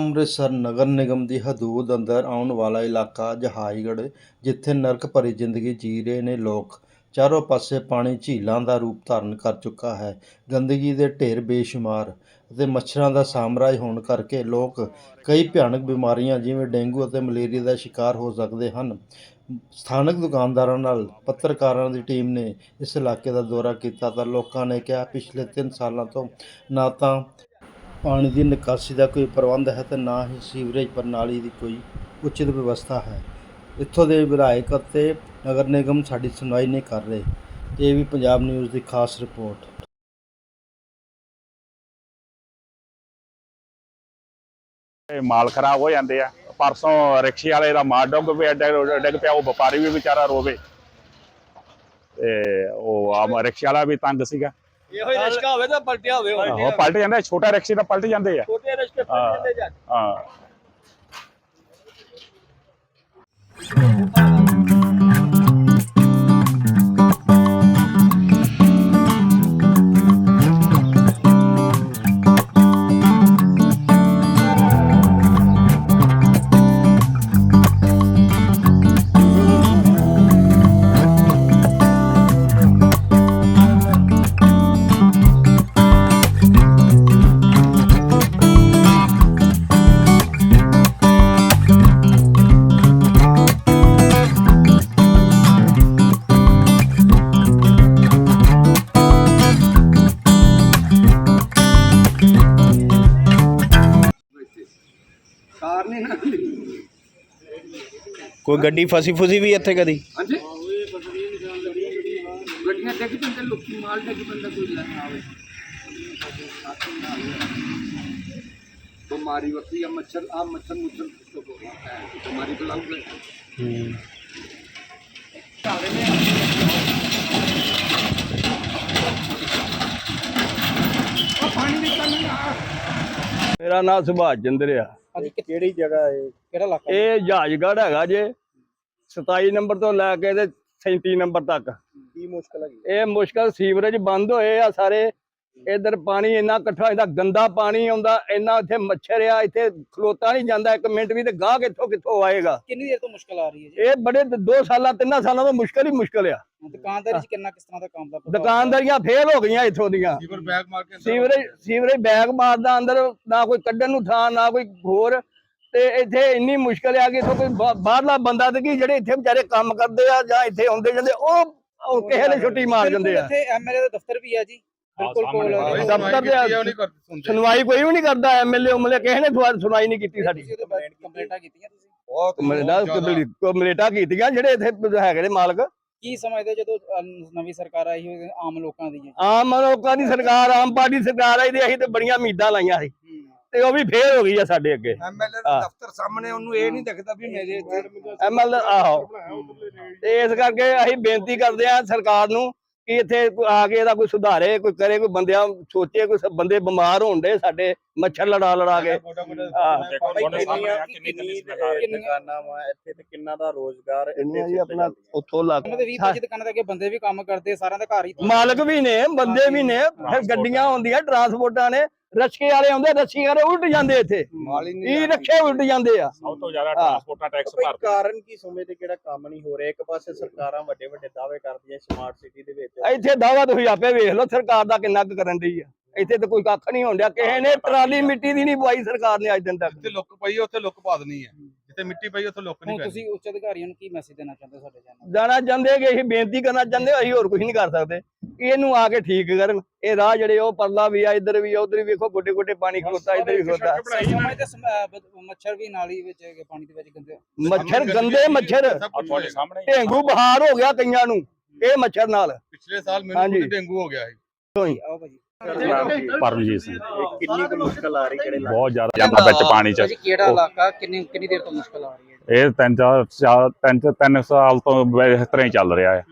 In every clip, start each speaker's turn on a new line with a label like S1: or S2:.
S1: ਅੰਮ੍ਰਿਤਸਰ ਨਗਰ ਨਿਗਮ ਦੀ ਹਦੂਦ ਅੰਦਰ ਆਉਣ ਵਾਲਾ ਇਲਾਕਾ ਜਹਾਈਗੜ੍ਹ, ਜਿੱਥੇ ਨਰਕ ਭਰੀ ਜ਼ਿੰਦਗੀ ਜੀ ਰਹੇ ਨੇ ਲੋਕ। ਚਾਰੋਂ ਪਾਸੇ ਪਾਣੀ ਝੀਲਾਂ ਦਾ ਰੂਪ ਧਾਰਨ ਕਰ ਚੁੱਕਾ ਹੈ। ਗੰਦਗੀ ਦੇ ਢੇਰ ਬੇਸ਼ੁਮਾਰ ਅਤੇ ਮੱਛਰਾਂ ਦਾ ਸਾਮਰਾਜ ਹੋਣ ਕਰਕੇ ਲੋਕ ਕਈ ਭਿਆਨਕ ਬਿਮਾਰੀਆਂ, ਜਿਵੇਂ ਡੇਂਗੂ ਅਤੇ ਮਲੇਰੀਆ ਦਾ ਸ਼ਿਕਾਰ ਹੋ ਸਕਦੇ ਹਨ। ਸਥਾਨਕ ਦੁਕਾਨਦਾਰਾਂ ਨਾਲ ਪੱਤਰਕਾਰਾਂ ਦੀ ਟੀਮ ਨੇ ਇਸ ਇਲਾਕੇ ਦਾ ਦੌਰਾ ਕੀਤਾ ਤਾਂ ਲੋਕਾਂ ਨੇ ਕਿਹਾ, ਪਿਛਲੇ 3 ਸਾਲਾਂ ਤੋਂ ਨਾ ਤਾਂ ਪਾਣੀ ਦੀ ਨਿਕਾਸੀ ਦਾ ਕੋਈ ਪ੍ਰਬੰਧ ਹੈ ਤੇ ਨਾ ਹੀ ਸੀਵਰੇਜ ਪ੍ਰਣਾਲੀ ਦੀ ਕੋਈ ਉਚਿਤ ਵਿਵਸਥਾ ਹੈ। ਇੱਥੋਂ ਦੇ ਵਿਧਾਇਕ ਅਤੇ ਨਗਰ ਨਿਗਮ ਸਾਡੀ ਸੁਣਵਾਈ ਨਹੀਂ ਕਰ ਰਹੇ। ਇਹ ਵੀ ਪੰਜਾਬ ਨਿਊਜ਼ ਦੀ ਖਾਸ ਰਿਪੋਰਟ।
S2: ਇਹ ਮਾਲ ਖਰਾਬ ਹੋ ਜਾਂਦੇ ਆ। ਪਰਸੋਂ ਰਿਕਸ਼ੇ ਵਾਲੇ ਦਾ ਮਾਲ ਡੁੱਗ ਪਿਆ, ਡਿੱਗ ਡਿੱਗ ਪਿਆ, ਉਹ ਵਪਾਰੀ ਵੀ ਵਿਚਾਰਾ ਰੋਵੇ ਤੇ ਉਹ ਆ ਰਿਕਸ਼ੇ ਵਾਲਾ ਵੀ ਤੰਗ ਸੀਗਾ।
S3: ਇਹੋ ਹੀ ਰਿਸ਼ਕਾ ਹੋਵੇ ਤਾਂ ਪਲਟਿਆ ਹੋਵੇ ਉਹ।
S2: ਪਲਟ ਜਾਂਦੇ ਛੋਟਾ ਰਿਕਸ਼ੇ ਤਾਂ ਪਲਟ ਜਾਂਦੇ ਆ
S3: ਛੋਟੇ ਰਿਸ਼ਕੇ। ਪਲਟ ਜਾਂਦੇ ਜਾ
S2: ਹਾਂ
S4: ਕੋਈ ਗੱਡੀ ਫਸੀ ਫੁਸੀ ਵੀ ਇੱਥੇ ਕਦੀ?
S3: ਹਾਂਜੀ। ਗੱਡੀਆਂ ਟੈਕ ਪੈਂਦੇ ਲੋਕੀ ਮਾਲ ਟੈਕ ਪੈਂਦਾ ਕੋਈ ਨਾ ਆਵੇ ਬਿਮਾਰੀ ਵਰਤੀ ਆ ਮੱਛਰ ਆ ਮੱਛਰ ਮੁੱਛਰ ਤੋਂ ਬਿਮਾਰੀ ਫੈਲਾਉਂਦੇ
S4: ਮੇਰਾ ਨਾਮ ਸੁਭਾਸ਼ ਚੰਦਰ ਆ।
S3: ਕਿਹੜੀ ਜਗ੍ਹਾ ਹੈ? ਕਿਹੜਾ ਇਲਾਕਾ?
S4: ਇਹ ਜਹਾਜਗੜ੍ਹ ਹੈਗਾ ਜੇ। 27 ਨੰਬਰ ਤੋਂ ਲੈ ਕੇ ਤੇ 37 ਨੰਬਰ ਤੱਕ।
S3: ਕੀ ਮੁਸ਼ਕਲ ਹੈਗੀ?
S4: ਇਹ ਮੁਸ਼ਕਲ ਸੀਵਰੇਜ ਬੰਦ ਹੋਏ ਆ ਸਾਰੇ। ਇਧਰ ਪਾਣੀ ਇੰਨਾ ਇਕੱਠਾ ਹੁੰਦਾ ਗੰਦਾ ਪਾਣੀ ਆਉਂਦਾ ਇੰਨਾ ਇੱਥੇ ਮੱਛਰ ਆ ਇੱਥੇ ਖਲੋਤਾ ਨਹੀਂ ਜਾਂਦਾ। ਇੱਕ ਮਿੰਟ ਵੀ ਤੇ ਗਾਹ ਕਿੱਥੋਂ ਕਿੱਥੋਂ ਆਏਗਾ?
S3: ਕਿੰਨੀ ਦੇਰ ਤੋਂ ਮੁਸ਼ਕਲ ਆ ਰਹੀ ਹੈ ਜੀ?
S4: ਇਹ ਬੜੇ 2 ਸਾਲਾਂ 3 ਸਾਲਾਂ ਤੋਂ ਮੁਸ਼ਕਲ ਹੀ ਮੁਸ਼ਕਲ ਆ।
S3: ਦੁਕਾਨਦਾਰੀ ਚ ਕਿੰਨਾ ਕਿਸ ਤਰ੍ਹਾਂ ਦਾ ਕੰਮ ਦਾ
S4: ਦੁਕਾਨਦਾਰੀਆਂ ਫੇਲ ਹੋ ਗਈਆਂ ਇੱਥੋਂ ਦੀਆਂ।
S3: ਸੀਵਰ ਬੈਗ ਮਾਰ ਕੇ
S4: ਸੀਵਰੇਜ ਸੀਵਰੇਜ ਬੈਗ ਮਾਰਦਾ ਅੰਦਰ ਨਾ ਕੋਈ ਕੱਢਣ ਨੂੰ ਥਾਂ ਨਾ ਕੋਈ ਹੋਰ। ਤੇ ਇੱਥੇ ਇੰਨੀ ਮੁਸ਼ਕਲ ਆ ਕਿ ਇੱਥੋਂ ਕੋਈ ਬਾਹਰਲਾ ਬੰਦਾ ਤੇ ਕੀ ਜਿਹੜੇ ਇੱਥੇ ਵਿਚਾਰੇ ਕੰਮ ਕਰਦੇ ਆ ਜਾਂ ਇੱਥੇ ਆਉਂਦੇ ਜਾਂਦੇ ਉਹ ਉਹ ਕਿਸੇ ਨੇ ਛੁੱਟੀ ਮਾਰ ਜਾਂਦੇ ਆ।
S3: ਇੱਥੇ ਐਮਐਲਏ ਦਾ ਦਫ਼ਤਰ ਵੀ ਹੈ ਜੀ ਬਿਲਕੁਲ ਕੋਲ।
S4: ਦਫ਼ਤਰ ਦੇ ਸੁਣਵਾਈ ਕੋਈ ਵੀ ਨਹੀਂ ਕਰਦਾ ਐਮਐਲਏ ਉਮਲੇ ਕਿਸੇ ਨੇ ਸੁਣਵਾਈ ਨਹੀਂ ਕੀਤੀ ਸਾਡੀ।
S3: ਕੰਪਲੇਂਟਾਂ ਕੀਤੀਆਂ ਤੁਸੀਂ?
S4: ਕੰਪਲੇਟਾ ਕੰਪਲੇਟਾਂ ਕੀਤੀਆਂ ਜਿਹੜੇ ਇੱਥੇ ਹੈਗੇ ਨੇ ਮਾਲਕ।
S3: ਕੀ ਸਮਝਦੇ ਜਦੋਂ ਨਵੀਂ ਸਰਕਾਰ ਆਈ ਹੋਈ ਆਮ ਲੋਕਾਂ ਦੀ?
S4: ਆਮ ਲੋਕਾਂ ਦੀ ਸਰਕਾਰ ਆਮ ਪਾਰਟੀ ਸਰਕਾਰ ਆਈ ਤੇ ਅਸੀਂ ਤੇ ਬੜੀਆਂ ਉਮੀਦਾਂ ਲਾਈਆਂ ਸੀ। ਤੇ ਉਹ ਵੀ ਫੇਲ ਹੋ ਗਈ ਆ ਸਾਡੇ ਅੱਗੇ
S3: ਐਮਐਲਏ
S4: ਹਾਂ।
S3: ਦਫ਼ਤਰ ਸਾਹਮਣੇ ਉਹਨੂੰ ਇਹ ਨਹੀਂ ਦਿਖਦਾ ਵੀ ਮੇਰੇ ਇੱਥੇ
S4: ਐਮਐਲ ਆਹੋ ਤੇ ਇਸ ਕਰਕੇ ਅਸੀਂ ਬੇਨਤੀ ਕਰਦੇ ਆ ਸਰਕਾਰ ਨੂੰ ਕਿ ਇੱਥੇ ਆ ਕੇ ਇਹਦਾ ਕੋਈ ਸੁਧਾਰੇ ਕੋਈ ਕਰੇ ਕੋਈ ਬੰਦਿਆਂ ਸੋਚੇ ਕੋਈ ਬੰਦੇ ਬਿਮਾਰ ਹੋਣ ਦੇ ਸਾਡੇ ਮੱਛਰ ਲੜਾ ਲੜਾ ਕੇ ਹਾਂ।
S2: ਦੇਖੋ ਤੁਹਾਡੇ ਸਾਹਮਣੇ ਆ ਕਿੰਨੀ ਕਿੰਨੀ ਸਮੈਲ
S3: ਕਿੰਨੀ
S5: ਦੁਕਾਨਾਂ ਵਾ ਇੱਥੇ ਤੇ ਕਿੰਨਾ ਦਾ ਰੋਜ਼ਗਾਰ
S4: ਇੰਨੀਆਂ ਜੀ ਆਪਣਾ ਉੱਥੋਂ ਲੱਗ
S3: ਉਹਨਾਂ ਦੇ 20 25 ਦੁਕਾਨਾਂ ਦੇ ਅੱਗੇ ਬੰਦੇ ਵੀ ਕੰਮ ਕਰਦੇ ਸਾਰਿਆਂ ਦਾ ਘਰ ਹੀ
S4: ਮਾਲਕ ਵੀ ਨੇ ਬੰਦੇ ਵੀ ਨੇ ਫਿਰ ਗੱਡੀਆਂ ਆਉਂਦੀਆਂ ਟਰਾਂਸਪੋਰਟਾਂ ਨੇ ਰਸਕੇ ਵਾਲੇ ਆਉਂਦੇ ਰਸੀ ਵਾਲੇ ਉਲਟ ਜਾਂਦੇ ਇੱਥੇ। ਇਹ ਰੱਖੇ ਉਲਟ ਜਾਂਦੇ ਆ।
S2: ਸਭ ਤੋਂ ਜ਼ਿਆਦਾ ਟਰਾਂਸਪੋਰਟਾਂ ਟੈਕਸ ਭਰਦੇ।
S5: ਕਾਰਨ ਕੀ ਸਮਝਦੇ ਕਿਹੜਾ ਕੰਮ ਨਹੀਂ ਹੋ ਰਿਹਾ? ਇੱਕ ਪਾਸੇ ਸਰਕਾਰਾਂ ਵੱਡੇ ਵੱਡੇ ਦਾਅਵੇ ਕਰਦੀਆਂ ਸਮਾਰਟ ਸਿਟੀ ਦੇ ਵਿੱਚ।
S4: ਇੱਥੇ ਦਾਵਾ ਤੁਸੀਂ ਆਪੇ ਵੇਖ ਲਓ ਸਰਕਾਰ ਦਾ ਕਿੰਨਾ ਕੁ ਕਰਨ ਦੀ ਆ। ਇੱਥੇ ਤਾਂ ਕੋਈ ਕੱਖ ਨਹੀਂ ਹੋਣ ਡਿਆ। ਕਿਸੇ ਨੇ ਟਰਾਲੀ ਮਿੱਟੀ ਦੀ ਨਹੀਂ ਪਵਾਈ ਸਰਕਾਰ ਨੇ ਅੱਜ ਦਿਨ ਤੱਕ।
S6: ਜਿੱਥੇ ਲੁੱਕ ਪਈ ਹੈ ਉੱਥੇ ਲੁੱਕ ਪਾ ਦੇਣੀ ਹੈ ਜਿੱਥੇ ਮਿੱਟੀ ਪਈ ਉੱਥੇ ਲੁੱਕ ਨਹੀਂ ਪੈਣੀ।
S3: ਤੁਸੀਂ ਉੱਚ ਅਧਿਕਾਰੀਆਂ ਨੂੰ ਕੀ ਮੈਸੇਜ ਦੇਣਾ ਚਾਹੁੰਦੇ ਹੋ ਸਾਡੇ ਚੈਨਲ
S4: ਜਾਣਾ ਚਾਹੁੰਦੇ ਕਿ ਅਸੀਂ ਬੇਨਤੀ ਕਰਨਾ ਚਾਹੁੰਦੇ ਅਸੀਂ ਹੋਰ ਕੁਝ ਨਹੀਂ ਕਰ ਸਕਦੇ। ਇਹਨੂੰ ਆ ਕੇ ਠੀਕ ਕਰਨ। ਇਹ ਰਾਹ ਜਿਹੜੇ ਉਹ ਪਰਲਾ ਵੀ ਆ ਇੱਧਰ ਵੀ ਆ ਉਧਰ ਵੀ ਵੇਖੋ ਗੋਡੇ ਗੋਡੇ ਪਾਣੀ ਖਲੋਤਾ ਇੱਧਰ ਵੀ ਖਲੋਤਾ।
S3: ਮੱਛਰ ਵੀ ਨਾਲੀ ਵਿੱਚ ਹੈਗੇ, ਪਾਣੀ ਦੇ ਵਿੱਚ ਗੰਦੇ।
S4: ਮੱਛਰ ਗੰਦੇ ਢੇਂਗੂ ਬੁਖਾਰ ਹੋ ਗਿਆ ਕਈਆਂ ਨੂੰ ਇਹ ਮੱਛਰ ਨਾਲ।
S6: ਪਿਛਲੇ ਸਾਲ ਮੈਨੂੰ ਡੇਂਗੂ ਹੋ ਗਿਆ ਸੀ।
S3: ਆਓ ਭਾਜੀ।
S2: ਪਰਮਜੀਤ ਸਿੰਘ।
S5: ਇਹ ਕਿੰਨੀ ਕੁ ਮੁਸ਼ਕਲ ਆ ਰਹੀ ਕਿਹੜੇ
S2: ਬਹੁਤ ਜ਼ਿਆਦਾ ਜਾਂਦਾ ਵਿੱਚ ਪਾਣੀ ਚ।
S3: ਭਾਜੀ ਕਿਹੜਾ ਇਲਾਕਾ ਕਿੰਨੀ ਕਿੰਨੀ ਦੇਰ ਤੋਂ ਮੁਸ਼ਕਲ ਆ ਰਹੀ ਹੈ?
S2: ਇਹ ਤਿੰਨ ਚਾਰ ਚਾਰ- ਤਿੰਨ ਤਿੰਨ ਸਾਲ ਤੋਂ ਇਸ ਤਰ੍ਹਾਂ ਹੀ ਚੱਲ ਰਿਹਾ ਹੈ।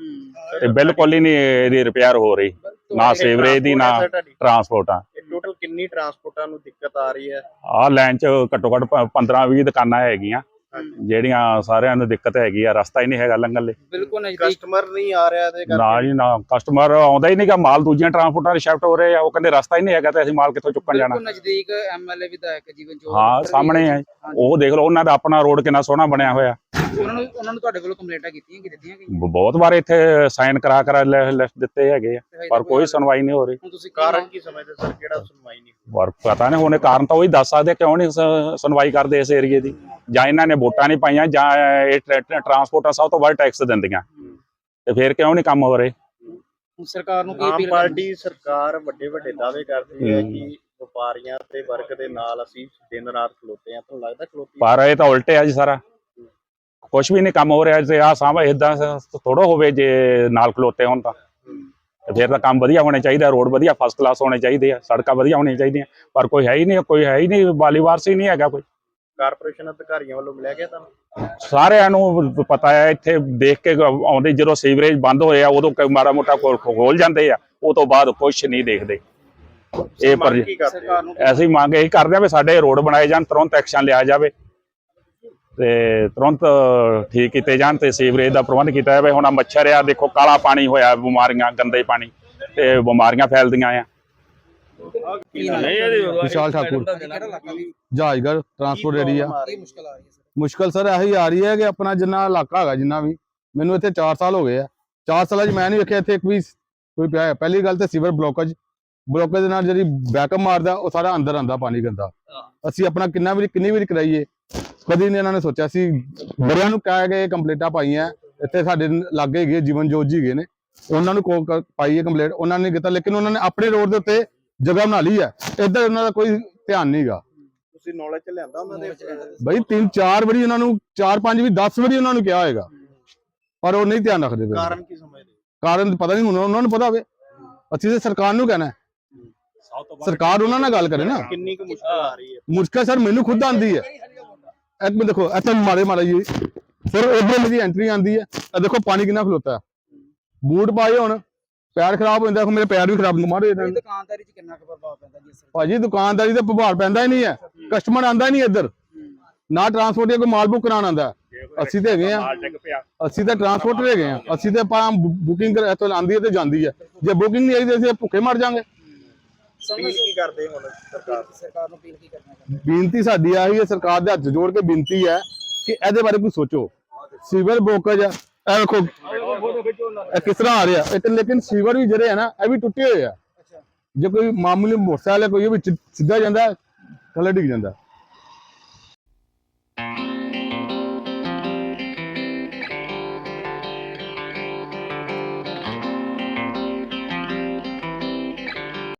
S2: ਤੇ ਬਿਲਕੁਲ ਹੀ ਨਹੀਂ ਇਹਦੀ ਰਿਪੇਅਰ ਹੋ ਰਹੀ ਨਾ ਸੀਵਰੇਜ ਦੀ ਨਾ ਟਰਾਂਸਪੋਰਟਾਂ
S5: ਟੋਟਲ ਕਿੰਨੀ ਟਰਾਂਸਪੋਰਟਾਂ ਨੂੰ ਦਿੱਕਤ ਆ ਰਹੀ ਹੈ?
S2: ਆਹ ਲਾਈਨ ਚ ਘੱਟੋ ਘੱਟ 15 20 ਦੁਕਾਨਾਂ ਹੈਗੀਆਂ। ਜਿਹੜੀਆਂ ਸਾਰਿਆਂ ਨੂੰ ਦਿੱਕਤ ਹੈਗੀ ਆ ਰਸਤਾ ਹੀ ਨਹੀਂ ਹੈਗਾ ਲੰਘਣ ਲਈ।
S5: ਬਿਲਕੁਲ ਨਜ਼ਦੀਕ। ਕਸਟਮਰ ਨਹੀਂ ਆ ਰਿਹਾ ਤੇ
S2: ਨਾ ਜੀ ਨਾ ਕਸਟਮਰ ਆਉਂਦਾ ਹੀ ਨਹੀਂਗਾ ਮਾਲ ਦੂਜੀਆਂ ਟਰਾਂਸਪੋਰਟਾਂ ਦੇ ਸ਼ਿਫਟ ਹੋ ਰਹੇ ਆ ਉਹ ਕਹਿੰਦੇ ਰਸਤਾ ਹੀ ਨਹੀਂ ਹੈਗਾ ਤੇ ਅਸੀਂ ਮਾਲ ਕਿੱਥੋਂ ਚੁੱਕਣ ਜਾਣਾ।
S5: ਬਿਲਕੁਲ ਨਜ਼ਦੀਕ ਐਮਐਲਏ ਵਿਧਾਇਕ ਜੀਵਨ ਜੋਤ
S2: ਹਾਂ ਸਾਹਮਣੇ ਹੈ ਉਹ ਦੇਖ ਲਓ ਉਹਨਾਂ ਦਾ ਆਪਣਾ ਰੋਡ ਕਿੰਨਾ ਸੋਹਣਾ ਬਣਿਆ ਹੋਇਆ।
S5: ਉਹਨਾਂ ਨੂੰ ਉਹਨਾਂ ਨੂੰ ਤੁਹਾਡੇ ਵੱਲੋਂ ਕੰਪਲੇਂਟਾਂ ਕੀਤੀਆਂ ਕਿ ਦਿੱਤੀਆਂ ਗਈਆਂ?
S2: ਬਹੁਤ ਵਾਰ ਇੱਥੇ ਸਾਈਨ ਕਰਾ ਕਰਾ ਲਿਸਟ ਦਿੱਤੇ ਹੈਗੇ ਆ ਪਰ ਕੋਈ ਸੁਣਵਾਈ ਨਹੀਂ ਹੋ ਰਹੀ।
S5: ਹੁਣ ਤੁਸੀਂ ਕਾਰਨ ਕੀ ਸਮਝਦੇ ਸਰ? ਕਿਹੜਾ ਸੁਣਵਾਈ ਨਹੀਂ
S2: ਪਰ ਪਤਾ ਨਹੀਂ ਹੋਣੇ ਕਾਰਨ ਤਾਂ ਉਹੀ ਦੱਸ ਸਕਦੇ ਕਿਉਂ ਨਹੀਂ ਸੁਣਵਾਈ ਕਰਦੇ ਇਸ ਏਰੀਏ ਦੀ। ਜਾਂ ਇਹਨਾਂ ਨੇ ਵੋਟਾਂ ਨਹੀਂ ਪਾਈਆਂ ਜਾਂ ਇਹ ਟਰ- ਟਰ- ਟਰਾਂਸਪੋਰਟਾਂ ਸਭ ਤੋਂ ਵੱਧ ਟੈਕਸ ਦਿੰਦੀਆਂ। ਤੇ ਫਿਰ ਕਿਉਂ ਨਹੀਂ ਕੰਮ ਹੋ ਰਹੇ?
S5: ਸਰਕਾਰ ਨੂੰ ਕੀ ਅਪੀਲ
S7: ਪਾਰਟੀ ਸਰਕਾਰ ਵੱਡੇ ਵੱਡੇ ਦਾਅਵੇ ਕਰਦੀ ਹੈ। ਕਿ ਵਪਾਰੀਆਂ ਤੇ ਵਰਗ ਦੇ ਨਾਲ ਅਸੀਂ ਦਿਨ ਰਾਤ ਖਲੋਤੇ ਆ ਤੁਹਾਨੂੰ ਲੱਗਦਾ ਖਲੋਤੀ
S2: ਪਰ ਇਹ ਤਾਂ ਉਲਟੇ ਆ ਜੀ ਸਾਰਾ। ਕੁਝ ਵੀ ਨਹੀਂ ਕੰਮ ਹੋ ਰਿਹਾ ਤੇ ਆ ਸਾਂਭ ਇਦਾਂ ਥੋੜੋ ਹੋਵੇ ਜੇ ਨਾਲ ਖਲੋਤੇ ਹੋਣ ਤਾਂ। ਤੇ ਫਿਰ ਤਾਂ ਕੰਮ ਵਧੀਆ ਹੋਣੇ ਚਾਹੀਦਾ ਰੋਡ ਵਧੀਆ ਫਸਟ ਕਲਾਸ ਹੋਣੇ ਚਾਹੀਦੇ ਆ ਸੜਕਾਂ ਵਧੀਆ ਹੋਣੀਆਂ ਚਾਹੀਦੀਆਂ। ਪਰ ਕੋਈ ਹੈ ਹੀ ਨਹੀਂ ਕੋਈ ਹੈ ਹੀ ਨਹੀਂ ਵਾਲੀਵਾਰ ਸੀ ਨਹੀਂ ਹੈਗਾ ਕੋਈ।
S7: ਕਾਰਪੋਰੇਸ਼ਨ ਅਧਿਕਾਰੀਆਂ ਵੱਲੋਂ ਮਿਲਿਆ ਗਿਆ ਤੁਹਾਨੂੰ?
S2: ਸਾਰਿਆਂ ਨੂੰ ਪਤਾ ਹੈ ਇੱਥੇ ਦੇਖ ਕੇ ਆਉਂਦੇ ਜਦੋਂ ਸੀਵਰੇਜ ਬੰਦ ਹੋਏ ਆ ਉਦੋਂ ਕੋਈ ਮਾੜਾ ਮੋਟਾ ਖੋਲ ਖੋਲ ਜਾਂਦੇ ਆ ਉਹ ਤੋਂ ਬਾਅਦ ਕੁਝ ਨਹੀਂ ਦੇਖਦੇ। ਇਹ ਪਰ ਐਸੀ ਮੰਗ ਇਹੀ ਕਰਦੇ ਆ ਵੀ ਸਾਡੇ ਰੋਡ ਬਣਾਏ ਜਾਣ ਤੁਰੰਤ ਐਕਸ਼ਨ ਲਿਆ ਜਾਵੇ। ਤੇ ਤੁਰੰਤ ਠੀਕ ਕੀਤੇ ਜਾਣ ਤੇ ਸੀਵਰੇਜ ਦਾ ਪ੍ਰਬੰਧ ਕੀਤਾ ਜਾਵੇ। ਹੁਣ ਆਹ ਮੱਛਰ ਆ ਦੇਖੋ ਕਾਲਾ ਪਾਣੀ ਹੋਇਆ ਬਿਮਾਰੀਆਂ ਗੰਦੇ ਪਾਣੀ ਤੇ ਬਿਮਾਰੀਆਂ ਫੈਲਦੀਆਂ ਆ।
S8: ਵਿਸ਼ਾਲ ਠਾਕੁਰ।
S5: ਕਿਹੜਾ ਇਲਾਕਾ ਵੀ
S8: ਜਹਾਜਗੜ੍ਹ ਟਰਾਂਸਪੋਰਟ
S7: ਕੀ
S8: ਏਰੀਆ
S7: ਆ।
S5: ਕੀ? ਮੁਸ਼ਕਲ ਆ ਰਹੀ ਹੈ ਸਰ।
S8: ਮੁਸ਼ਕਲ ਸਰ ਇਹੀ ਆ ਰਹੀ ਹੈ ਕਿ ਆਪਣਾ ਜਿੰਨਾ ਇਲਾਕਾ ਹੈਗਾ ਜਿੰਨਾ ਵੀ ਮੈਨੂੰ ਇੱਥੇ 4 ਸਾਲ ਹੋ ਗਏ ਆ। 4 ਸਾਲਾਂ 'ਚ ਮੈਂ ਨਹੀਂ ਵੇਖਿਆ ਇੱਥੇ ਇੱਕ ਵੀ ਕੋਈ ਪਿਆ। ਪਹਿਲੀ ਗੱਲ ਤੇ ਸੀਵਰ ਬਲੋਕੇਜ ਬਲੋਕੇਜ ਨਾਲ ਜਿਹੜੀ ਬੈਕਅਪ ਮਾਰਦਾ ਉਹ ਸਾਰਾ ਅੰਦਰ ਆਂਦਾ ਪਾਣੀ ਗੰਦਾ। ਅਸੀਂ ਆਪਣਾ ਕਿੰਨਾ ਵੀ ਕਿੰਨੀ ਵਾਰੀ ਕਰਾਈਏ ਕਦੀ ਨਹੀਂ ਇਹਨਾਂ ਨੇ ਸੋਚਿਆ। ਸੀ ਬੜਿਆਂ ਨੂੰ ਕਹਿ ਗਏ ਕੰਪਲੀਟਾਂ ਪਾਈਆਂ ਇੱਥੇ ਸਾਡੇ ਲਾਗੇ ਹੈਗੇ ਜੀਵਨ ਜੋਤ ਜੀ ਹੈਗੇ ਨੇ। ਉਹਨਾਂ ਨੂੰ ਕੋ- ਕ- ਪਾਈ ਹੈ ਕੰਪਲੀਟ। ਉਹਨਾਂ ਨੇ ਕੀਤਾ ਲੇਕਿਨ ਉਹਨਾਂ ਨੇ ਆਪਣੇ ਰੋਡ ਦੇ ਉੱਤੇ ਜਗ੍ਹਾ ਬਣਾ ਲਈ ਹੈ। ਇੱਧਰ ਉਹਨਾਂ ਦਾ ਕੋਈ ਧਿਆਨ ਨਹੀਂਗਾ
S7: ਤੁਸੀਂ ਨੌਲੇਜ ਚ ਲਿਆਂਦਾ ਉਹਨਾਂ ਦੇ?
S8: ਬਈ ਤਿੰਨ ਚਾਰ ਵਾਰੀ ਉਹਨਾਂ ਨੂੰ ਚਾਰ ਪੰਜ ਵੀ 10 ਵਾਰੀ ਉਹਨਾਂ ਨੂੰ ਕਿਹਾ ਹੋਏਗਾ। ਪਰ ਉਹ ਨਹੀਂ ਧਿਆਨ ਰੱਖਦੇ
S7: ਕਾਰਨ ਕੀ ਸਮਝਦੇ?
S8: ਕਾਰਨ ਪਤਾ ਨਹੀਂ ਹੁਣ ਉਹਨਾਂ ਨੂੰ ਪਤਾ ਹੋਵੇ। ਅਸੀਂ ਤੇ ਸਰਕਾਰ ਨੂੰ ਕਹਿਣਾ। ਸਰਕਾਰ ਉਹਨਾਂ ਨਾਲ ਗੱਲ ਕਰੇ ਨਾ।
S7: ਕਿੰਨੀ ਕੁ ਮੁਸ਼ਕਲ ਆ ਰਹੀ ਹੈ?
S8: ਮੁਸ਼ਕਲ ਸਰ ਮੈਨੂੰ ਖੁਦ ਆਂਦੀ ਹੈ। ਇੱਕ ਮਿੰਟ ਦੇਖੋ ਇੱਥੇ ਮਾਰੇ ਮਾਰੇ ਜੀ। ਫਿਰ ਉਧਰ ਮੇਰੀ ਐਂਟਰੀ ਆਂਦੀ ਹੈ। ਇਹ ਦੇਖੋ ਪਾਣੀ ਕਿੰਨਾ ਖਲੋਤਾ ਹੈ। ਬੂਟ ਪਾਏ ਹੁਣ। ਪੈਰ ਖਰਾਬ ਹੋ ਜਾਂਦਾ ਦੇਖੋ ਮੇਰੇ ਪੈਰ ਵੀ ਖਰਾਬ ਮਾਰੇ ਇਹਨਾਂ ਨੇ।
S5: ਦੁਕਾਨਦਾਰੀ 'ਚ ਕਿੰਨਾ ਕੁ ਪ੍ਰਭਾਵ ਪੈਂਦਾ ਜੀ ਸਰ
S8: ਭਾਜੀ ਦੁਕਾਨਦਾਰੀ ਦਾ ਪ੍ਰਭਾਵ ਪੈਂਦਾ ਹੀ ਨਹੀਂ ਹੈ। ਕਸਟਮਰ ਆਂਦਾ ਹੀ ਨਹੀਂ ਇੱਧਰ। ਨਾ ਟਰਾਂਸਪੋਰਟ ਕੋਈ ਮਾਲ ਬੁੱਕ ਕਰਾਉਣ ਆਂਦਾ ਅਸੀਂ ਤੇ ਹੈਗੇ ਆ ਅਸੀਂ ਤਾਂ ਟਰਾਂਸਪੋਰਟਰ ਹੈਗੇ ਆ ਅਸੀਂ ਤੇ ਆਪਾਂ ਬੁਕਿੰਗ ਇੱਥੋਂ ਆਂਦੀ ਹੈ ਤੇ ਜਾਂਦੀ ਹੈ। ਜੇ ਬੁਕਿੰਗ ਨਹੀਂ ਆਈ ਤੇ ਅਸੀਂ ਭੁੱਖੇ ਮਰ ਜਾਾਂਗੇ।
S7: ਅਪੀਲ ਕੀ ਕਰਦੇ ਹੁਣ ਸਰਕਾਰ ਨੂੰ?
S5: ਸਰਕਾਰ ਨੂੰ ਅਪੀਲ ਕੀ ਕਰਨਾ ਚਾਹੁੰਦੇ
S8: ਬੇਨਤੀ ਸਾਡੀ ਆਹੀ ਹੈ ਸਰਕਾਰ ਦੇ ਹੱਥ ਜੋੜ ਕੇ ਬੇਨਤੀ ਹੈ ਕਿ ਇਹਦੇ ਬਾਰੇ ਕੋਈ ਸੋਚੋ। ਸੀਵਰ ਬੋਕਜ ਆ ਇਹ ਵੇਖੋ ਇਹ ਕਿਸ ਤਰ੍ਹਾਂ ਆ ਰਿਹਾ? ਇਹ ਤੇ ਲੇਕਿਨ ਸੀਵਰ ਵੀ ਜਿਹੜੇ ਆ ਨਾ ਇਹ ਵੀ ਟੁੱਟੇ ਹੋਏ ਆ। ਜੇ ਕੋਈ ਮਾਮੂਲੀ ਮੋਟਰਸਾਈਕਲ ਹੈ ਕੋਈ ਉਹ ਵਿੱਚ ਸਿੱਧਾ ਜਾਂਦਾ ਥੱਲੇ ਡਿੱਗ ਜਾਂਦਾ।